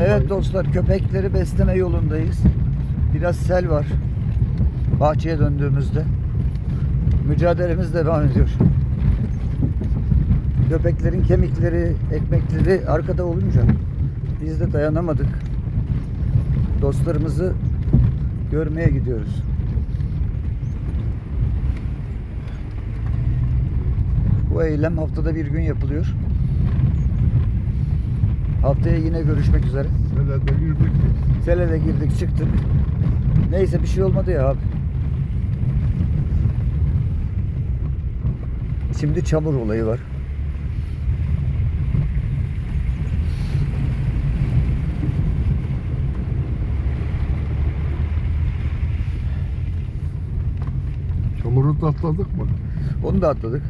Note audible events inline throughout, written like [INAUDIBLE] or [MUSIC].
Evet dostlar köpekleri besleme yolundayız. Biraz sel var. Bahçeye döndüğümüzde. Mücadelemiz devam ediyor. Köpeklerin kemikleri, ekmekleri arkada olunca biz de dayanamadık. Dostlarımızı görmeye gidiyoruz. Bu eylem haftada bir gün yapılıyor. Haftaya yine görüşmek üzere. Selede girdik. Sele de girdik çıktık. Neyse bir şey olmadı ya abi. Şimdi çamur olayı var. Çamuru da atladık mı? Onu da atladık.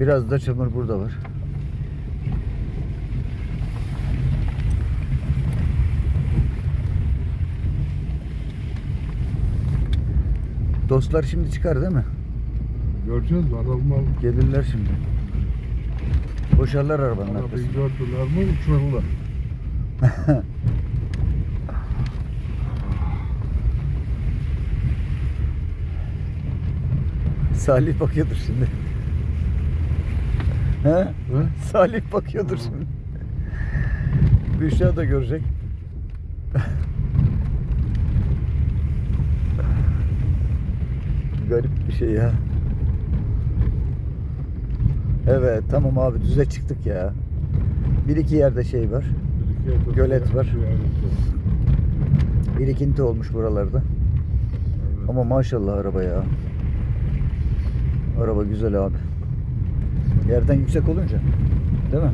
Biraz da çamur burada var. Dostlar şimdi çıkar değil mi? Göreceğiz aralma. Gelirler şimdi. Boşarlar arabanın Arabayı arkasını. gördüler mi uçururlar. [LAUGHS] Salih bakıyordur şimdi. He? He? Salih bakıyordur şimdi. Büşra da görecek. Garip bir şey ya. Evet tamam abi düze çıktık ya. Bir iki yerde şey var. Bir iki yerde Gölet var. Şey, evet. Birikinti olmuş buralarda. Evet. Ama maşallah araba ya. Araba güzel abi. Yerden yüksek olunca. Değil mi?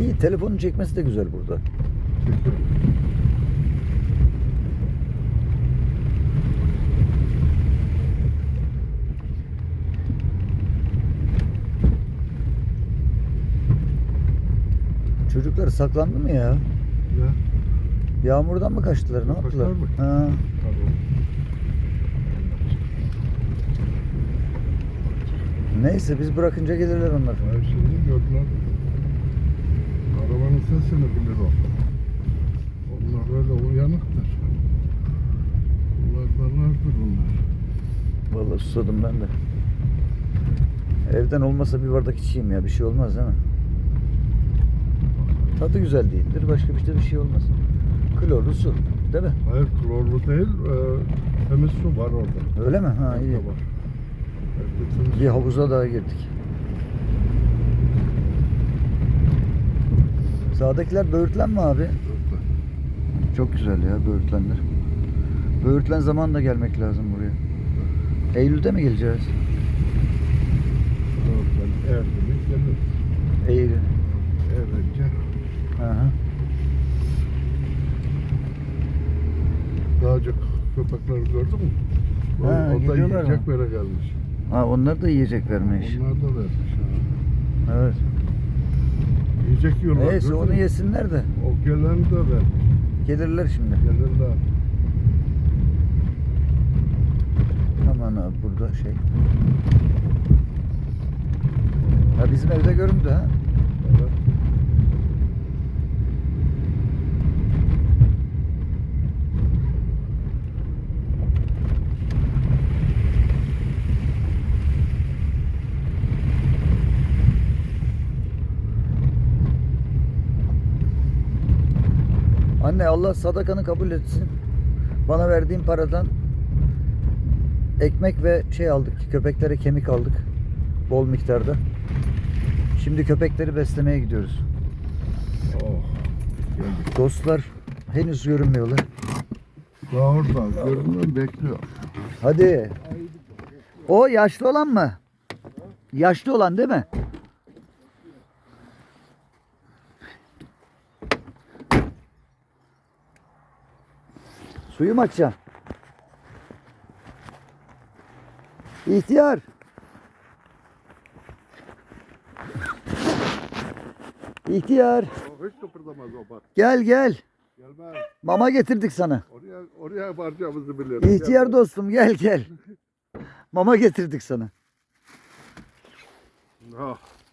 İyi telefonun çekmesi de güzel burada. Çocuklar saklandı mı ya? Ya. Yağmurdan mı kaçtılar? Ne Kaçtılar yaptılar? mı? Ha. Pardon. Neyse biz bırakınca gelirler onlar. Her şeyi gördüler. Arabanın sesini bilir o. Onlar öyle uyanıktır. Bunlardanlardır onlar. Vallahi susadım ben de. Evden olmasa bir bardak içeyim ya. Bir şey olmaz değil mi? Tadı güzel değildir. Başka bir şey bir şey olmaz. Klorlu su. Değil mi? Hayır klorlu değil, e, temiz su var orada. Öyle mi? Ha iyi. Var. Bir havuza daha girdik. Sağdakiler böğürtlen mi abi? Evde. Çok güzel ya böğürtlenler. Böğürtlen zaman da gelmek lazım buraya. Eylül'de mi geleceğiz? Oradan Erdem'e gelir. Eylül. Erince Aha. dağcık köpekleri gördün mü? O, Ha, o da gidiyorlar yiyecek böyle gelmiş. Ha onlar da yiyecek vermiş. Onlar da vermiş. Ha. Evet. Yiyecek yiyorlar. Neyse gördün onu mü? yesinler de. O gelen de vermiş. Gelirler şimdi. Gelirler. Aman abi burada şey. Ha bizim evde göründü ha. Evet. Anne Allah sadakanı kabul etsin. Bana verdiğin paradan ekmek ve şey aldık. Köpeklere kemik aldık. Bol miktarda. Şimdi köpekleri beslemeye gidiyoruz. Oh. Dostlar henüz görünmüyorlar. Daha orada. Görünüyor bekliyor. Hadi. O yaşlı olan mı? Yaşlı olan değil mi? Suyu mu açacaksın? İhtiyar. İhtiyar. O hiç kıpırdamaz o bak. Gel gel. Gelmez. Mama getirdik sana. Oraya, oraya varacağımızı biliyor. İhtiyar dostum gel gel. Mama getirdik sana. Ah,